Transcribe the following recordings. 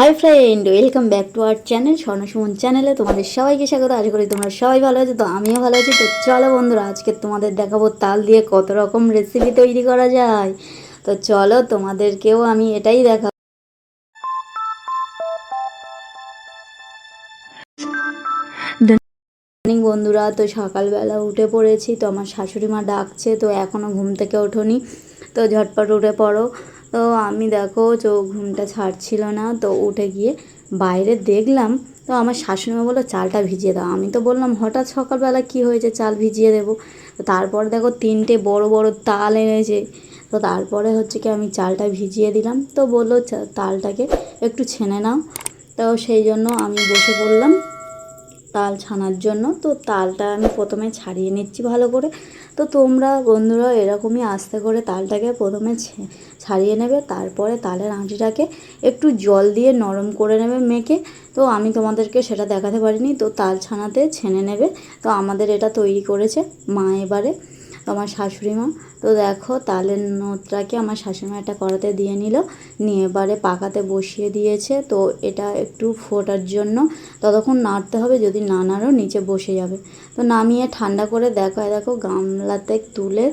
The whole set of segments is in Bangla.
Hi friend welcome back to our channel Swarnasuman চ্যানেলে তোমাদের সবাইকে স্বাগত। আশা করি তোমরা সবাই ভালো আছো, তো আমিও ভালো আছি। তো চলো বন্ধুরা, আজকে তোমাদের দেখাবো তাল দিয়ে কত রকম রেসিপি তৈরি করা যায়। তো চলো তোমাদেরকেও আমি এটাই দেখাবো বন্ধুরা, তো সকালবেলা উঠে পড়েছি, তো আমার শাশুড়ি মা ডাকছে, তো এখনও ঘুম থেকে ওঠোনি। তো ঝটপট উঠে পড়ো। তো আমি দেখো চোখ ঘুমটা ছাড়ছিল না, তো উঠে গিয়ে বাইরে দেখলাম, তো আমার শাশুড়ি মা বলল, চালটা ভিজিয়ে দাও। আমি তো বললাম, হঠাৎ সকালবেলা কি হয়েছে? চাল ভিজিয়ে দেবো। তো তারপর দেখো, তিনটে বড় বড় তাল এনেছে। তো তারপরে হচ্ছে কি, আমি চালটা ভিজিয়ে দিলাম। তো বলল তালটাকে একটু ছেনে নাও। তো সেই জন্য আমি বসে পড়লাম তাল ছানার জন্য। তো তালটা আমি প্রথমে ছাড়িয়ে নিচ্ছি ভালো করে। তো তোমরা বন্ধুরা এরকমই আস্তে করে তালটাকে প্রথমে ছাড়িয়ে নেবে, তারপরে তালের আঁটিটাকে একটু জল দিয়ে নরম করে নেবে মেখে। তো আমি তোমাদেরকে সেটা দেখাতে পারিনি, তো তাল ছানাতে ছেনে নেবে। তো আমাদের এটা তৈরি করেছে মা এবারে, তোমার শাশুড়ি মা। তো দেখো, তালের নোটটাকে আমার শাশুড়ি একটা কড়াতে দিয়ে নিল, নিয়ে এবারে পাকাতে বসিয়ে দিয়েছে। তো এটা একটু ফোটার জন্য ততক্ষণ নাড়তে হবে, যদি না নাড়ো নিচে বসে যাবে। তো নামিয়ে ঠান্ডা করে দেখো দেখো গামলাতে তুলে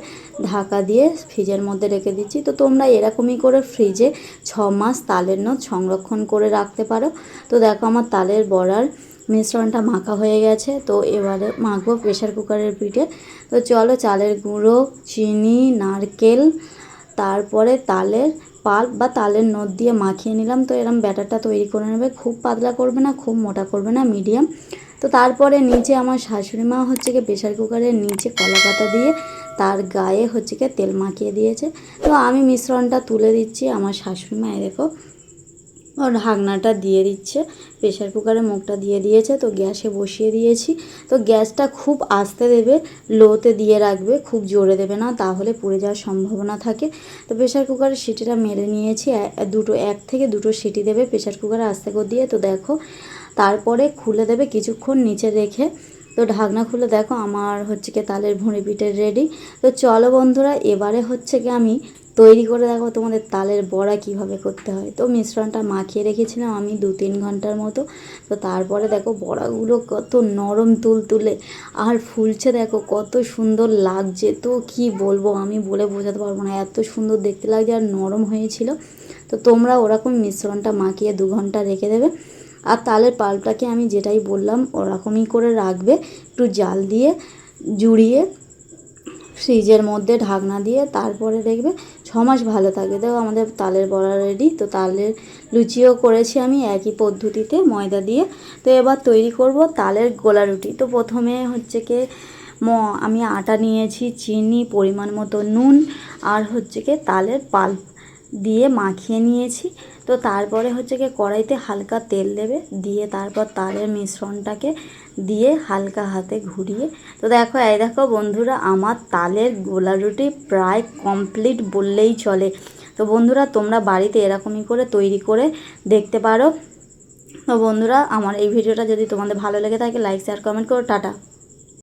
ঢাকা দিয়ে ফ্রিজের মধ্যে রেখে দিচ্ছি। তো তোমরা এরকমই করে ফ্রিজে ছ মাস তালের নোট সংরক্ষণ করে রাখতে পারো। তো দেখো আমার তালের বড়ার মিশ্রণটা মাখা হয়ে গেছে। তো এবারে মাখবো প্রেশার কুকারের পিঠে। তো চলো চালের গুঁড়ো, চিনি নারকেল, তারপরে তালের পাল্প বা তালের নদ দিয়ে মাখিয়ে নিলাম। তো এরম ব্যাটারটা তৈরি করে নেবে। খুব পাতলা করবে না, খুব মোটা করবে না, মিডিয়াম। তো তারপরে নিচে আমার শাশুড়ি মা হচ্ছে গিয়ে প্রেশার কুকারের নিচে কলা পাতা দিয়ে তার গায়ে হচ্ছে গিয়ে তেল মাখিয়ে দিয়েছে। তো আমি মিশ্রণটা তুলে দিচ্ছি আমার শাশুড়ি মা দেখো। ও ঢাকনাটা দিয়ে দিচ্ছে প্রেশার কুকারে মুখটা দিয়ে দিয়েছে, তো গ্যাসে বসিয়ে দিয়েছি। তো গ্যাসটা খুব আস্তে দেবে লোতে দিয়ে রাখবে, খুব জোরে দেবে না, তাহলে পুড়ে যাওয়ার সম্ভাবনা থাকে। তো প্রেশার কুকারের সিটিটা মেরে নিয়েছি দুটো, এক থেকে দুটো সিটি দেবে প্রেশার কুকারে আস্তে করে দিয়ে। তো দেখো, তারপরে খুলে দেবে কিছুক্ষণ নিচে রেখে। তো ঢাকনা খুলে দেখো, আমার হচ্ছে কি তালের ভুঁড়ি পিঠের রেডি তো চলো বন্ধুরা, এবারে হচ্ছে কি আমি তৈরি করে দেখো তোমাদের তালের বড়া কীভাবে করতে হয়। তো মিশ্রণটা মাখিয়ে রেখেছিলাম আমি দু তিন ঘণ্টার মতো। তো তারপরে দেখো বড়াগুলো কত নরম তুলতুলে আর ফুলছে দেখো কত সুন্দর লাগছে। তো কি বলব আমি বলে বোঝাতে পারব না, এত সুন্দর দেখতে লাগছে আর নরম হয়েছিল। তো তোমরা ওরকম মিশ্রণটা মাখিয়ে দু ঘণ্টা রেখে দেবে। আর তালের পাল্পটাকে আমি যেটাই বললাম ওরকমই করে রাখবে। একটু জাল দিয়ে, জুড়িয়ে ফ্রিজের মধ্যে ঢাকনা দিয়ে তারপরে দেখবে ছ মাস ভালো থাকে। দেখো আমাদের তালের বড়া রেডি তো তালের লুচিও করেছি আমি একই পদ্ধতিতে ময়দা দিয়ে। তো এবার তৈরি করব তালের গোলা রুটি। তো প্রথমে হচ্ছে কি, ম, আমি আটা নিয়েছি, চিনি, পরিমাণ মতো নুন, আর হচ্ছে কি তালের পাল্প দিয়ে মাখিয়ে নিয়েছি। তো তারপরে হচ্ছে কি কড়াইতে হালকা তেল দেবে। দিয়ে তারপর তালের মিশ্রণটাকে দিয়ে হালকা হাতে ঘুরিয়ে। তো দেখো, এই দেখো বন্ধুরা, আমার তালের গোলা রুটি প্রায় কমপ্লিট বললেই চলে। তো বন্ধুরা, তোমরা বাড়িতে এরকমই করে তৈরি করে দেখতে পারো। তো বন্ধুরা, আমার এই ভিডিওটা যদি তোমাদের ভালো লেগে থাকে লাইক শেয়ার কমেন্ট করো। টাটা।